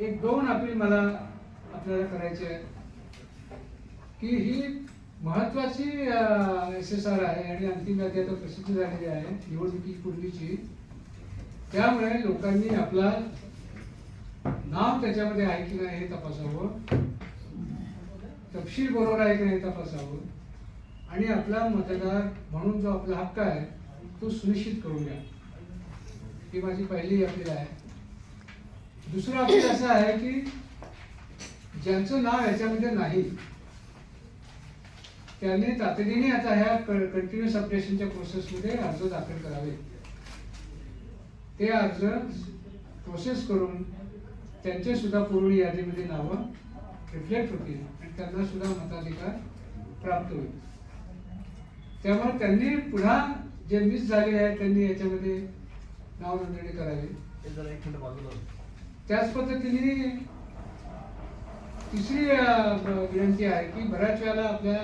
एक दोन अपील मला आपल्याला करायचे आहे की ही महत्वाची एस एस आर आहे आणि अंतिम यादी आता प्रसिद्ध झालेली आहे निवडणुकीपूर्वीची त्यामुळे लोकांनी आपला नाव त्याच्यामध्ये आहे की नाही हे तपासावं. तपशील बरोबर आहे की नाही तपासावं. आणि आपला मतदार म्हणून जो आपला हक्क आहे तो सुनिश्चित करून घ्या. ही माझी पहिली अपील आहे. दुसरं अपील असं आहे की ज्यांचं नाव याच्यामध्ये नाही त्यांनी तातडीने आता ह्या कंटिन्युअस अपडेशनच्या प्रोसेसमध्ये अर्ज दाखल करावे. ते अर्ज प्रोसेस करून त्यांचे सुद्धा पूर्ण यादीमध्ये नावं रिफ्लेक्ट होतील आणि त्यांना सुद्धा मताधिकार प्राप्त होईल. त्यामुळे त्यांनी पुन्हा जे मिस झाले आहे त्यांनी याच्यामध्ये नाव नोंदणी करावी त्याच पद्धतीने तिसरी विनंती आहे की बऱ्याच वेळेला आपल्या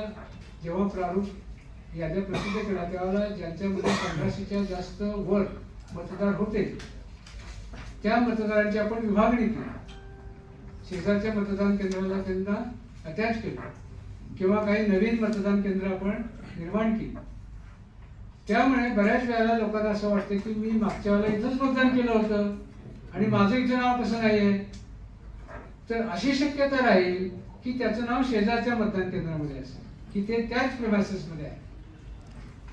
जेव्हा प्रारूप याद्या प्रसिद्ध केला त्यावेळेला ज्यांच्यामध्ये पंधराशेच्या जास्त वर मतदार होते त्या मतदारांची आपण विभागणी केली. शेजारच्या मतदान केंद्राला त्यांना अटॅच केलं. किंवा काही नवीन मतदान केंद्र आपण निर्माण केली. त्यामुळे बऱ्याच वेळेला लोकांना असं वाटतं की मी मागच्या वेळेला इथंच मतदान केलं होतं. आणि माझं इथं नाव कसं नाही आहे तर अशी शक्यता राहील की त्याचं नाव शेजारच्या मतदान केंद्रामध्ये असेल की ते त्याच premises मध्ये आहे.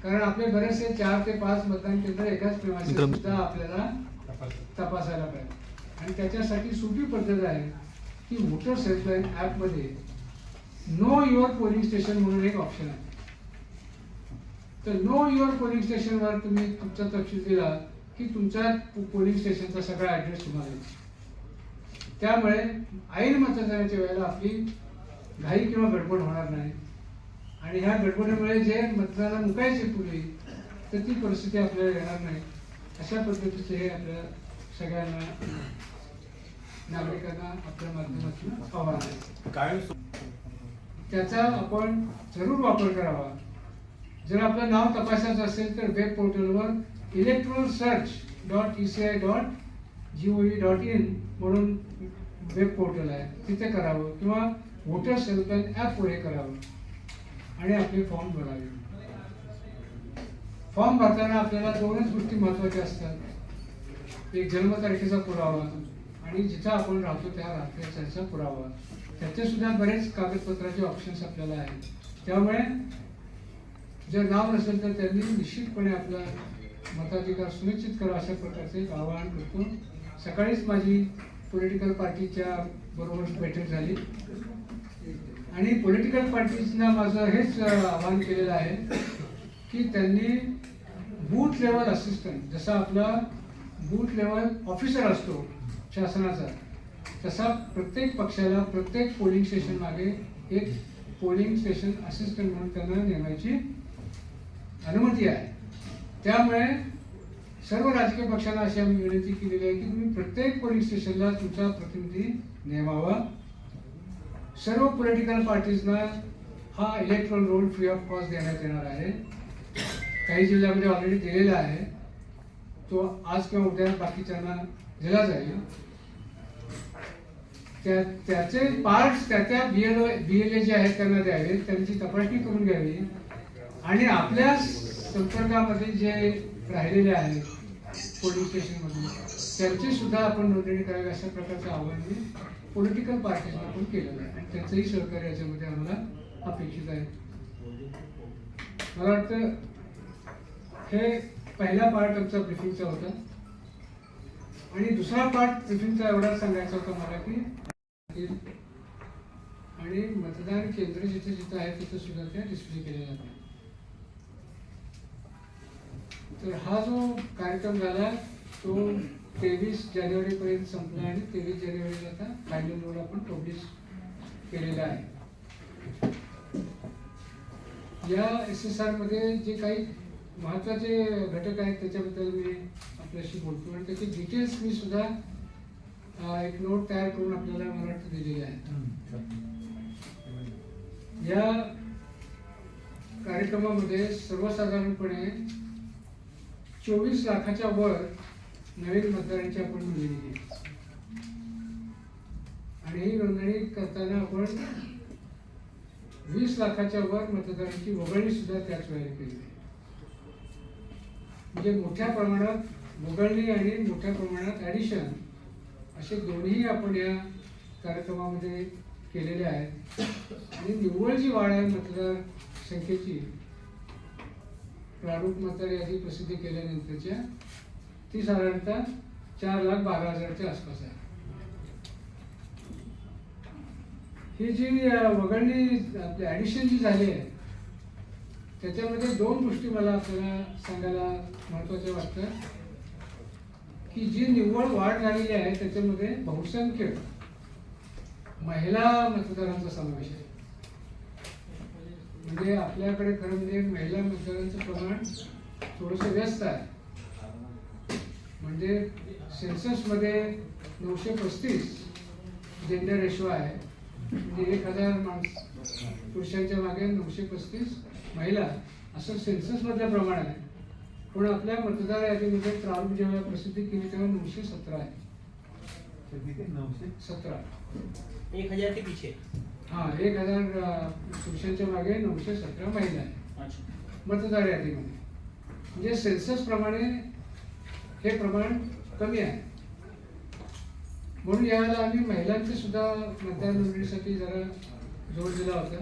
कारण आपले बरेचसे चार ते पाच मतदान केंद्र एकाच मित्र- सुद्धा आपल्याला तपासायला पाहिजे. आणि त्याच्यासाठी सोपी पद्धत आहे की वोटर हेल्पलाईन ॲपमध्ये नो युअर पोलिंग स्टेशन म्हणून एक ऑप्शन आहे. तर नो युअर पोलिंग स्टेशनवर तुम्ही तुमचा तपशील दिला की तुमच्या पोलिंग स्टेशनचा सगळा ॲड्रेस तुम्हाला येईल. त्यामुळे ऐन मतदानाच्या वेळेला आपली घाई किंवा गडबड होणार नाही. आणि ह्या गडबडीमुळे जे मतदानाला मुकायचे पूर्वी तर ती परिस्थिती आपल्याला येणार नाही. अशा पद्धतीचे हे आपल्या सगळ्यांना नागरिकांना आपल्या माध्यमातून आव्हान आहे. कायम त्याचा आपण जरूर वापर करावा. जर आपलं नाव तपासायचं असेल तर वेब पोर्टलवर electoral search dot E C I dot G O E dot in म्हणून वेब पोर्टल आहे. तिथे करावं किंवा व्होटर हेल्पलाईन ॲपवर हे करावं. आणि आपले फॉर्म भरावे. फॉर्म भरताना आपल्याला दोनच गोष्टी महत्त्वाच्या असतात. एक जन्मतारखेचा पुरावा आणि जिथं आपण राहतो त्या राहत्याचा पुरावा. त्याचे सुद्धा बरेच कागदपत्राचे ऑप्शन्स आपल्याला आहेत. त्यामुळे जर नाव नसेल तर त्यांनी निश्चितपणे आपला मताधिकार सुनिश्चित करा अशा प्रकारचे आवाहन करतो. सकाळीच माझी पॉलिटिकल पार्टीच्या बरोबर बैठक झाली. आणि पॉलिटिकल पार्टीजना माझं हेच आवाहन केलेलं आहे की त्यांनी बूथ लेवल असिस्टंट जसा आपला बूथ लेवल ऑफिसर असतो शासनाचा तसा प्रत्येक पक्षाला प्रत्येक पोलिंग स्टेशन मागे एक पोलिंग स्टेशन असिस्टंट म्हणून त्यांना नेमायची अनुमती आहे. त्यामुळे सर्व राजकीय पक्षांना अशी आम्ही विनंती केलेली आहे की तुम्ही प्रत्येक पोलिंग स्टेशनला तुमचा प्रतिनिधी नेमावा. सर्व पॉलिटिकल पार्टीजना हा electoral roll free of cost देण्यात येणार आहे. काही जिल्ह्यामध्ये ऑलरेडी दिलेला आहे. तो आज किंवा उद्या बाकीच्यांना दिला जाईल. त्या त्याचे पार्ट्स त्या त्या बी एल बी एल ए जे आहेत त्यांना द्यावे त्यांची तपासणी करून घ्यावी. आणि आपल्या संपर्कामध्ये जे राहिलेले आहेत पोलीस स्टेशनमधून त्यांची सुद्धा आपण नोंदणी करावी अशा प्रकारचं आव्हान मी पॉलिटिकल पार्टीजना आपण केलेलं आहे. आणि त्यांचंही सहकार्य याच्यामध्ये आम्हाला अपेक्षित आहे. मला वाटतं हे पहिला पार्ट आमचा ब्रिफिंगचा होता. आणि दुसरा पार्ट ब्रिफिंगचा एवढा सांगायचा होता मला की आणि मतदान केंद्र जिथे जिथं आहे तिथं सुद्धा त्या डिस्प्ले केल्या जातात तर हा जो कार्यक्रम झाला तो तेवीस जानेवारीपर्यंत संपला आणि तेवीस जानेवारीला आता फायनल रोड आपण पब्लिश केलेला आहे. या एस एस आरमध्ये जे काही महत्त्वाचे घटक आहेत त्याच्याबद्दल मी आपल्याशी बोलतो आणि त्याचे डिटेल्स मी सुद्धा एक नोट तयार करून आपल्याला मला वाटतं दिलेले आहेत. या कार्यक्रमामध्ये सर्वसाधारणपणे चोवीस लाखाच्या वर नवीन मतदारांची आपण नोंदणी केली. आणि ही नोंदणी करताना आपण वीस लाखाच्या वर मतदारांची वगळणी सुद्धा त्याच वेळेला केली. म्हणजे मोठ्या प्रमाणात वगळणी आणि मोठ्या प्रमाणात ॲडिशन असे दोन्ही आपण या कार्यक्रमामध्ये केलेले आहेत. आणि निव्वळ जी वाढ आहे मतदार संख्येची प्रारूप मतदार यादी प्रसिद्ध केल्यानंतरच्या ती साधारणतः चार लाख बारा हजारच्या आसपास आहे. ही जी वगळणी आपली ॲडिशन जी झाली आहे त्याच्यामध्ये दोन गोष्टी मला आपल्याला सांगायला महत्त्वाच्या वाटतं की जी निव्वळ वाढ झालेली आहे त्याच्यामध्ये बहुसंख्य महिला मतदारांचा समावेश आहे. म्हणजे आपल्याकडे खरं म्हणजे महिला मतदारांचं प्रमाण थोडंसं व्यस्त आहे. म्हणजे सेन्ससमध्ये नऊशे पस्तीस जेंडर रेशो आहे. म्हणजे एक हजार माणस पुरुषांच्या मागे नऊशे पस्तीस महिला असं सेन्ससमधलं प्रमाण आहे. पण आपल्या मतदार यादीमध्ये प्रारूप जेव्हा प्रसिद्धी केली तेव्हा नऊशे सतरा आहे. सतरा. एक हजार के पीछे. हा एक हजार पुरुषांच्या मागे नऊशे सतरा महिला आहे मतदार यादीमध्ये. म्हणजे सेन्सस प्रमाणे हे प्रमाण कमी आहे. म्हणून यावेळेला आम्ही महिलांचे सुद्धा मतदार नोंदणीसाठी जरा जोर दिला होता.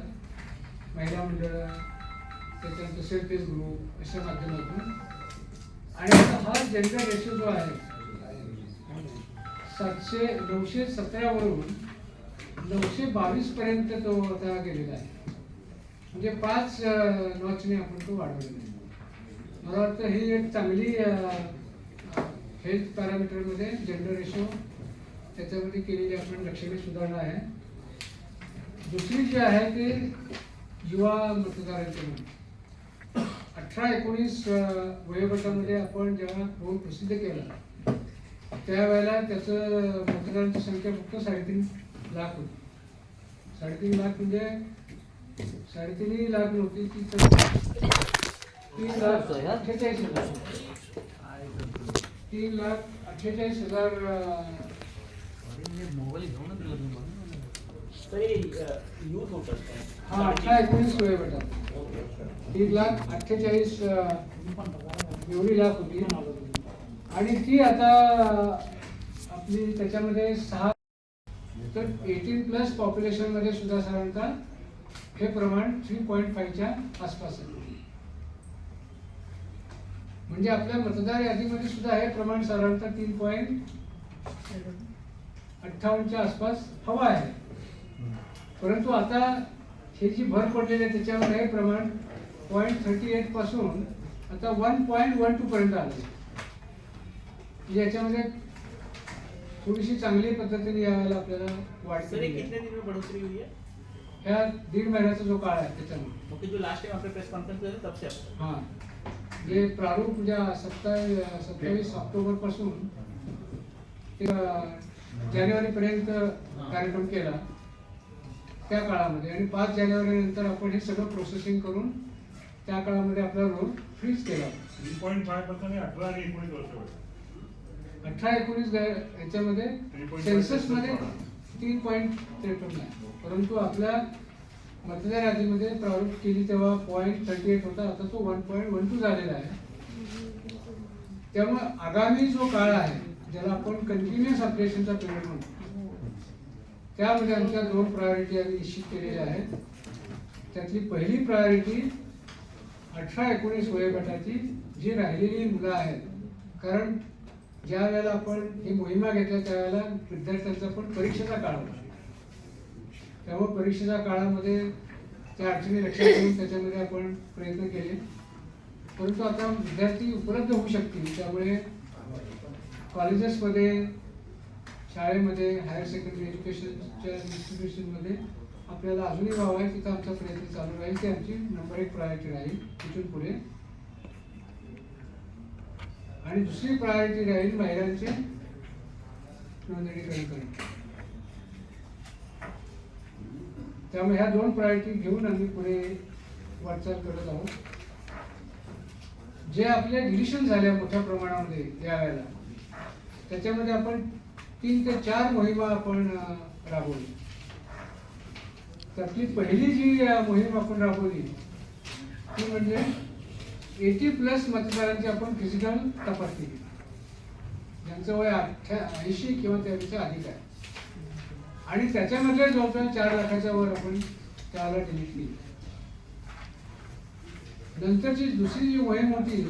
महिला मंडळ त्याच्यानंतर सेल्फ हेल्प ग्रुप अशा माध्यमातून. आणि आता हा जेंडर रेशो जो आहे सातशे नऊशे सतरावरून नऊशे बावीस पर्यंत तो आता गेलेला आहे. म्हणजे पाच नॉचने आपण तो वाढवलेला आहे. मला वाटतं ही एक चांगली हेल्थ पॅरामीटरमध्ये जेंडर रेशो त्याच्यामध्ये केलेली आपण लक्षणीय सुधारणा आहे. दुसरी जी आहे ते युवा मतदारांचे म्हणून अठरा एकोणीस वयोगटामध्ये आपण जेव्हा फोन प्रसिद्ध केला त्यावेळेला त्याचं मतदारांची संख्या फक्त साडेतीन लाख होती साडेतीन लाख म्हणजे लाख नव्हती ती तीन लाख अठ्ठेचाळीस हज़ार। तीन लाख अठ्ठेचाळीस हज़ार मोबाईल यूथ हा। अठरा एकोणीस तीन लाख अठ्ठेचाळीस एवढी लाख होती आणि ती आता आपली त्याच्यामध्ये सहा तर एटीन प्लस पॉप्युलेशनमध्ये सुद्धा साधारणतः हे प्रमाण थ्री पॉईंट फाईव्हच्या आसपास आहे. म्हणजे आपल्या मतदार यादीमध्ये सुद्धा हे प्रमाण साधारणतः तीन पॉईंट अठ्ठावन्नच्या आसपास हवा आहे. परंतु आता हे जी भर पडलेली आहे त्याच्यावर हे प्रमाण पॉईंट थर्टी एटपासून आता वन पॉईंट वन टू पर्यंत आलं म्हणजे याच्यामध्ये थोडीशी चांगली पद्धतीने यावेळेला आपल्याला वाढ सर ये केली कितने आहे. दिन में बढ़ोतरी हुई है? ह्या दीड महिन्याचा जो काळ आहे ओके जो लास्ट टाइम आपने प्रेस कॉन्फ्रेंस किया था तब से अब हा. जे प्रारूप ज्या सत्तावीस सत्तावीस ऑक्टोबरपासून ते जानेवारी पर्यंत कार्यक्रम केला त्या काळामध्ये. आणि पाच जानेवारी नंतर आपण हे सगळं प्रोसेसिंग करून त्या काळामध्ये आपला रोल फ्रीज केला. थ्री पॉईंट फाय पर्सेंट अठरा आणि एकोणीस वर्ष. अठरा एकोणीस याच्यामध्ये 3.5 सेन्ससमध्ये तीन पॉईंट त्रेपन्न आहे. परंतु आपल्या मतदार यादीमध्ये प्रारूप केली तेव्हा पॉईंट थर्टी एट होता. आता तो वन पॉईंट वन टू झालेला आहे. त्यामुळे आगामी जो काळ आहे ज्याला आपण कंटिन्युअस अपडेशनचा पिरियड म्हणतो त्यामध्ये आमच्या दोन प्रायोरिटी आम्ही निश्चित केलेल्या आहेत. त्यातली पहिली प्रायोरिटी अठरा एकोणीस वयोगटाची जी राहिलेली मुलं आहेत. कारण ज्या वेळेला आपण ही मोहिमा घेतल्या त्यावेळेला विद्यार्थ्यांचा पण परीक्षेचा काळ होता. त्यामुळे परीक्षेच्या काळामध्ये त्या अडचणी लक्षात घेऊन त्याच्यामध्ये आपण प्रयत्न केले. परंतु आता विद्यार्थी उपलब्ध होऊ शकतील त्यामुळे कॉलेजेसमध्ये शाळेमध्ये हायर सेकंडरी एज्युकेशनच्या इन्स्टिट्यूशनमध्ये आपल्याला अजूनही वाव आहे तिथं आमचा प्रयत्न चालू राहील. ती आमची नंबर एक प्रायोरिटी राहील तिथून पुढे. आणि दुसरी प्रायोरिटी राहील महिलांचे नोंदणीकरण करणे त्यामुळे ह्या दोन प्रायोरिटी घेऊन आम्ही पुढे वाटचाल करत आहोत. जे आपले डिलिशन झाल्या मोठ्या प्रमाणामध्ये यावेळेला त्याच्यामध्ये आपण तीन ते चार मोहिमा आपण राबवली. त्यातली पहिली जी मोहीम आपण राबवली ती म्हणजे एटी प्लस मतदारांची आपण फिजिकल तपासणी केली. ज्यांचं वय अठ्ठ्या ऐंशी किंवा त्यापेक्षा अधिक आहे. आणि त्याच्यामध्ये जवळपास चार लाखाच्या वर आपण त्याला डिलीट केली. नंतरची दुसरी जी मोहीम होती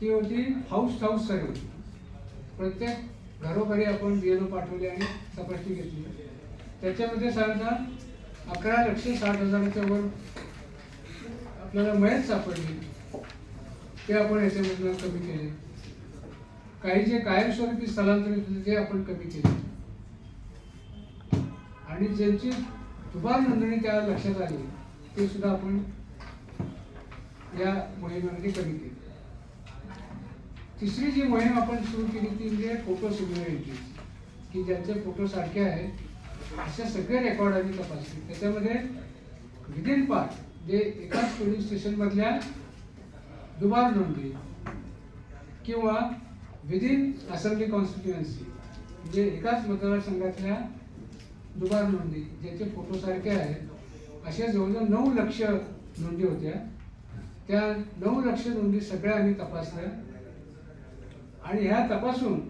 ती होती हाऊस हाऊस सर्वे प्रत्येक घरोघरी आपण बीएलओ पाठवले आणि तपासणी घेतली. त्याच्यामध्ये साधारणतः अकरा लक्ष साठ हजाराच्या वर आपल्याला मयत सापडली. ते आपण याच्यामधनं कमी केले. काही जे कायमस्वरूपी स्थलांतरित होते ते आपण कमी केले. आणि ज्यांची दुबार नोंदणी त्या लक्षात आली ते सुद्धा आपण या मोहिमेमध्ये कमी केली. तिसरी जी मोहीम आपण सुरू केली ती म्हणजे फोटो सिम्युलरिटी की ज्यांचे फोटो सारखे आहेत असे सगळे रेकॉर्ड आम्ही तपासले. त्याच्यामध्ये विदिन पार्ट जे एकाच पोलीस स्टेशनमधल्या दुबार नोंदी किंवा विदिन असेंब्ली कॉन्स्टिट्युएन्सी म्हणजे एकाच मतदारसंघातल्या दुबार नोंदी ज्याचे फोटोसारखे आहेत अशा जवळजवळ नऊ लक्ष नोंदी होत्या. त्या नऊ लक्ष नोंदी सगळ्या आम्ही तपासल्या. आणि ह्या तपासून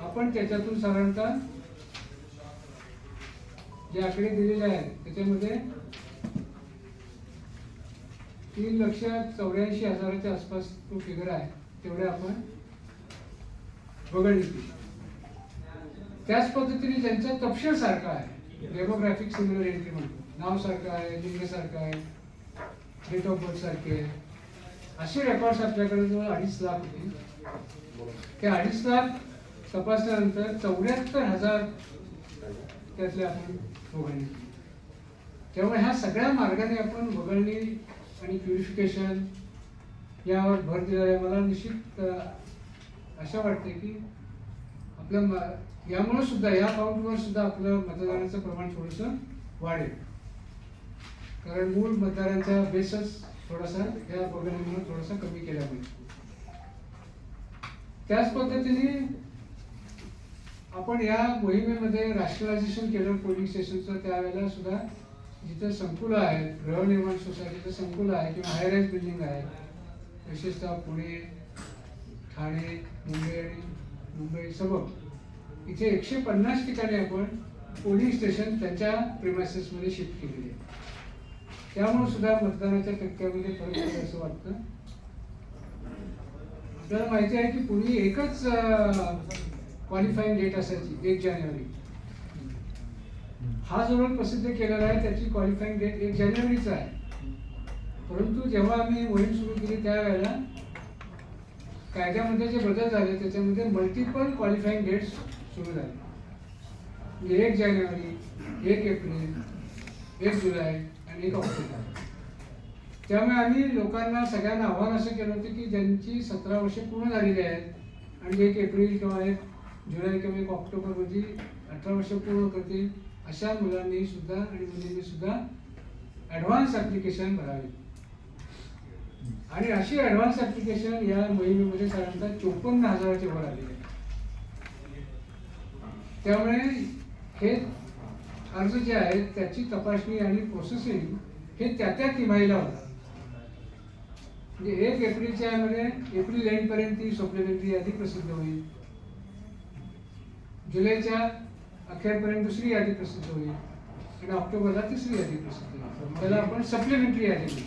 आपण त्याच्यातून साधारणतः जे आकडे दिलेले आहेत त्याच्यामध्ये तीन लक्ष चौऱ्याऐंशी हजाराच्या आसपास तो फिगर आहे. तेवढे आपण वगळली त्याच पद्धतीने ज्यांचा तपशील सारखा आहे डेमोग्राफिक सिम्युलरिटी म्हणतो नाव सारखं आहे लिंग सारखं आहे डेट ऑफ बर्थ सारखे आहे. असे रेकॉर्ड्स आपल्याकडे जवळ अडीच लाख होते. त्या अडीच लाख तपासल्यानंतर चौऱ्याहत्तर हजार त्यातले आपण वगळणी त्यामुळे ह्या सगळ्या मार्गाने आपण वगळणी आणि प्युरिफिकेशन यावर भर दिला आहे. मला निश्चित अशा वाटते की आपल्या यामुळे सुद्धा या पाऊंटवर सुद्धा आपलं मतदानाचं प्रमाण थोडंसं वाढेल. कारण मूळ मतदारांचा बेसच थोडासा या वगळणीमुळे थोडासा कमी केला पाहिजे. त्याच पद्धतीने आपण या मोहिमेमध्ये राष्ट्रलायझेशन केलं पोलिंग स्टेशनचं त्यावेळेला सुद्धा जिथं संकुलं आहेत गृहनिर्माण सोसायटीचं संकुल आहे किंवा हायराईज बिल्डिंग आहे. विशेषतः पुणे ठाणे मुंबई आणि मुंबई सबब. इथे एकशे पन्नास ठिकाणी आपण पोलिंग स्टेशन त्यांच्या प्रिमायसेसमध्ये शिफ्ट केलेली आहे. त्यामुळे सुद्धा मतदानाच्या टक्क्यामध्ये फरक पडेल असं वाटतं. आपल्याला माहिती आहे की पूर्वी एकच क्वालिफाईंग डेट असायची एक जानेवारी. हा जो प्रसिद्ध केलेला आहे त्याची क्वालिफाईंग डेट एक जानेवारीचा आहे. परंतु जेव्हा आम्ही मोहीम सुरू केली त्यावेळेला कायद्यामध्ये जे बदल झाले त्याच्यामध्ये मल्टिपल क्वालिफाईंग डेट्स सुरू झाले. म्हणजे एक जानेवारी एक एप्रिल एक जुलै आणि एक ऑक्टोबर. त्यामुळे आम्ही लोकांना सगळ्यांना आव्हान असं केलं होतं की ज्यांची सतरा वर्षे पूर्ण झालेली आहेत आणि एक एप्रिल किंवा एक जुलै किंवा एक ऑक्टोबर रोजी अठरा वर्ष पूर्ण करतील अशा मुलांनी सुद्धा आणि मुलींनी सुद्धा ॲडव्हान्स ॲप्लिकेशन भरावे. आणि अशी ॲडव्हान्स ॲप्लिकेशन या मोहिमेमध्ये साधारणतः चोपन्न हजाराचे वर आलेले आहे त्यामुळे हे अर्ज जे आहेत त्याची तपासणी आणि प्रोसेसिंग हे त्या त्या तिमाहीला होतात म्हणजे एक एप्रिलच्या मध्ये एप्रिल एंडपर्यंत ती सप्लिमेंटरी यादी प्रसिद्ध होईल. जुलैच्या अखेरपर्यंत दुसरी यादी प्रसिद्ध होईल. आणि ऑक्टोबरला तिसरी यादी प्रसिद्ध होईल. त्याला आपण सप्लिमेंटरी यादी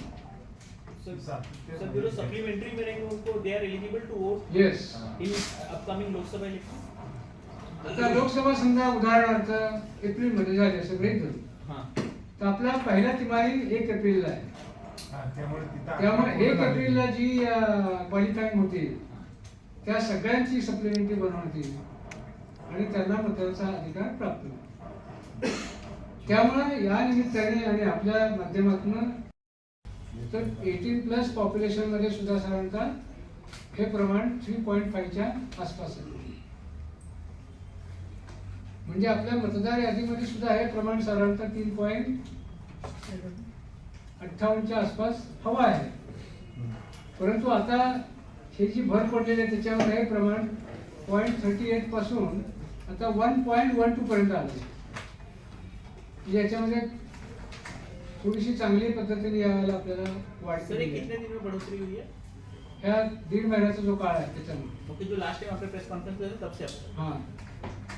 म्हणतो सप्लीमेंट्री में रहेंगे उनको they are eligible to vote yes in upcoming Lok Sabha election आता लोकसभा समजा उदाहरणार्थ एप्रिलमध्ये झाले सगळे धरून हाँ. तर आपला पहिला तिमाही एक एप्रिलला आहे. हा, त्यामुळे एक. एप्रिलला जी क्वालिफाईंग होती त्या सगळ्यांची सप्लिमेंटरी बनवण्यात येईल. आणि त्यांना मतदानाचा अधिकार प्राप्त झाला त्यामुळे या निमित्ताने आणि आपल्या माध्यमातून तर एटीन प्लस पॉप्युलेशनमध्ये सुद्धा साधारणतः हे प्रमाण थ्री पॉईंट फाईव्हच्या आसपास आहे. म्हणजे आपल्या मतदार यादीमध्ये सुद्धा हे प्रमाण साधारणतः तीन पॉईंट अठ्ठावन्नच्या आसपास हवा आहे. परंतु आता हे जी भर पडलेली आहे त्याच्यावर हे प्रमाण पॉईंट थर्टी एटपासून आता वन पॉईंट वन टू पर्यंत आलं याच्यामध्ये थोडीशी चांगली पद्धतीने यावेळेला आपल्याला है ह्या दीड महिन्याचा जो काळ आहे त्याच्यामध्ये. ओके जो लास्ट टाइम प्रेस तब से हा.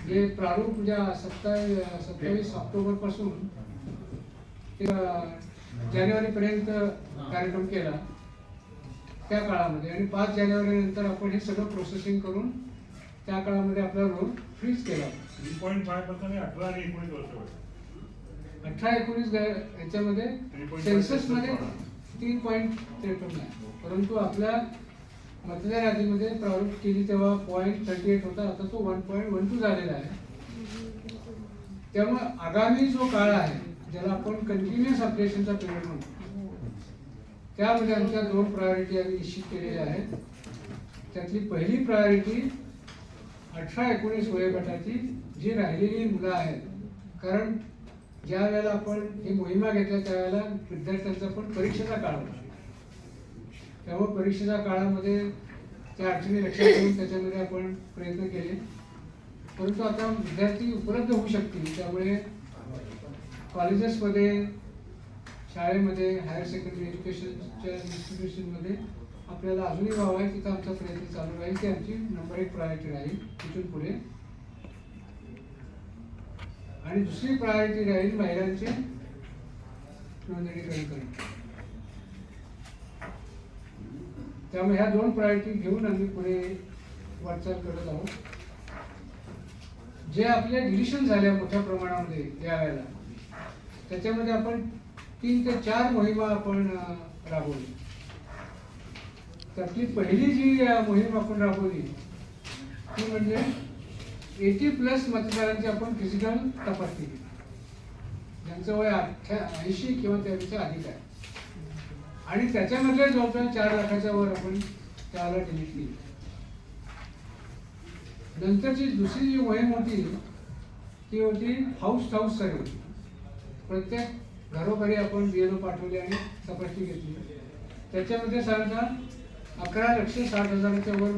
जे प्रारूप म्हणजे सत्तावीस सत्तावीस ऑक्टोबरपासून ते जानेवारी पर्यंत कार्यक्रम केला त्या काळामध्ये. आणि पाच जानेवारी नंतर आपण हे सगळं प्रोसेसिंग करून त्या काळामध्ये आपला रोल फ्रीज केला. थ्री पॉईंट फाय पर्सेंट अठरा आणि एकोणीस वर्ष अठरा एकोणीस याच्यामध्ये 3.5 सेन्ससमध्ये तीन पॉईंट त्रेपन्न आहे. परंतु आपल्या मतदार यादीमध्ये प्रारूप केली तेव्हा पॉईंट थर्टी एट होता आता तो वन पॉईंट वन टू झालेला आहे. त्यामुळे आगामी जो काळ आहे ज्याला आपण कंटिन्युअस अपडेशनचा पिरियड म्हणतो त्यामध्ये आमच्या दोन प्रायोरिटी आम्ही निश्चित केलेल्या आहेत. त्यातली पहिली प्रायोरिटी अठरा एकोणीस वयोगटाची जी राहिलेली मुलं आहेत. कारण ज्या वेळेला आपण ही मोहिमा घेतल्या त्यावेळेला विद्यार्थ्यांचा पण परीक्षेचा काळ होता. त्यामुळे परीक्षेच्या काळामध्ये त्या अडचणी लक्षात घेऊन त्याच्यामध्ये आपण प्रयत्न केले. परंतु आता विद्यार्थी उपलब्ध होऊ शकतील. त्यामुळे कॉलेजेसमध्ये शाळेमध्ये हायर सेकंडरी एज्युकेशनच्या इन्स्टिट्यूशनमध्ये आपल्याला अजूनही व्हावं आहे तिथं आमचा प्रयत्न चालू राहील ती आमची नंबर एक प्रायोरिटी राहील तिथून पुढे. आणि दुसरी प्रायोरिटी राहील महिलांचे नोंदणीकरण करणे. त्यामुळे ह्या दोन प्रायोरिटी घेऊन आम्ही पुढे वाटचाल करत आहोत. जे आपल्या डिलिशन झाले मोठ्या प्रमाणामध्ये यावेळेला त्याच्यामध्ये आपण तीन ते चार मोहिमा आपण राबवली. त्यातली पहिली जी मोहीम आपण राबवली ती म्हणजे एटी प्लस मतदारांची आपण फिजिकल तपासणी केली. ज्यांचं वय अठ्ठ्या ऐंशी किंवा त्यापेक्षा अधिक आहे. आणि त्याच्यामधले जवळपास चार लाखाच्या वर आपण त्याला डिलीट केली. नंतरची दुसरी जी मोहीम होती ती होती हाऊस टू हाऊस सर्वे प्रत्येक घरोघरी आपण बीएलओ पाठवले आणि तपासणी घेतली. त्याच्यामध्ये साधारणतः अकरा लक्ष साठ हजाराच्या वर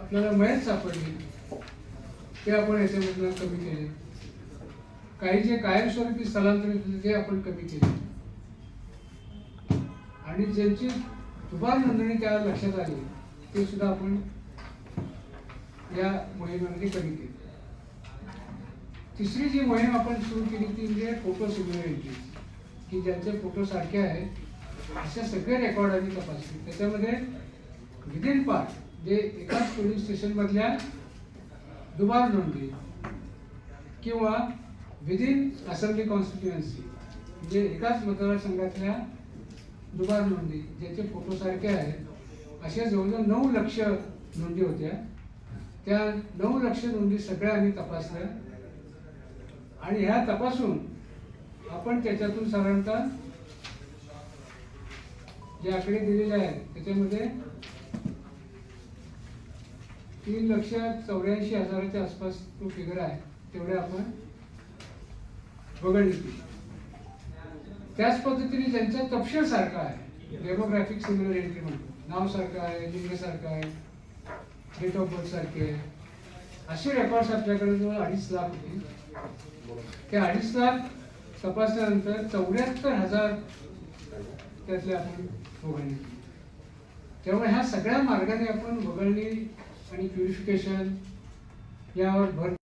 आपल्याला मयत सापडली. ते आपण याच्यामधनं कमी केले. काही जे कायमस्वरूपी स्थलांतरित होते ते आपण कमी केले. आणि ज्यांची दुबार नोंदणी त्या लक्षात आली ते सुद्धा आपण या मोहिमेमध्ये कमी केली. तिसरी जी मोहीम आपण सुरू केली ती म्हणजे फोटो सिम्युलरिटी की ज्यांचे फोटो सारखे आहेत अशा सगळे रेकॉर्ड आम्ही तपासले. त्याच्यामध्ये विदिन पार्ट जे एकाच पोलीस स्टेशनमधल्या दुबार नोंदी किंवा विदिन असेंब्ली कॉन्स्टिट्युएन्सी म्हणजे एकाच मतदारसंघातल्या दुबार नोंदी ज्याचे फोटोसारखे आहेत अशा जवळजवळ नऊ लक्ष नोंदी होत्या. त्या नऊ लक्ष नोंदी सगळ्या आम्ही तपासल्या. आणि ह्या तपासून आपण त्याच्यातून साधारणतः जे आकडे दिलेले आहेत त्याच्यामध्ये तीन लक्ष चौऱ्याऐंशी हजाराच्या आसपास तो फिगर आहे. तेवढे आपण वगळली त्याच पद्धतीने ज्यांचा तपशील सारखा आहे डेमोग्राफिक सिमिलर एंट्री म्हणतो नाव सारखं आहे लिंग सारखं आहे डेट ऑफ बर्थ सारखे आहे. असे रेकॉर्ड्स आपल्याकडे जवळ अडीच लाख होते. ते अडीच लाख तपासल्यानंतर चौऱ्याहत्तर हजार त्यातले आपण वगळणी. त्यामुळे ह्या सगळ्या मार्गाने आपण वगळणी आणि प्युरिफिकेशन यावर भर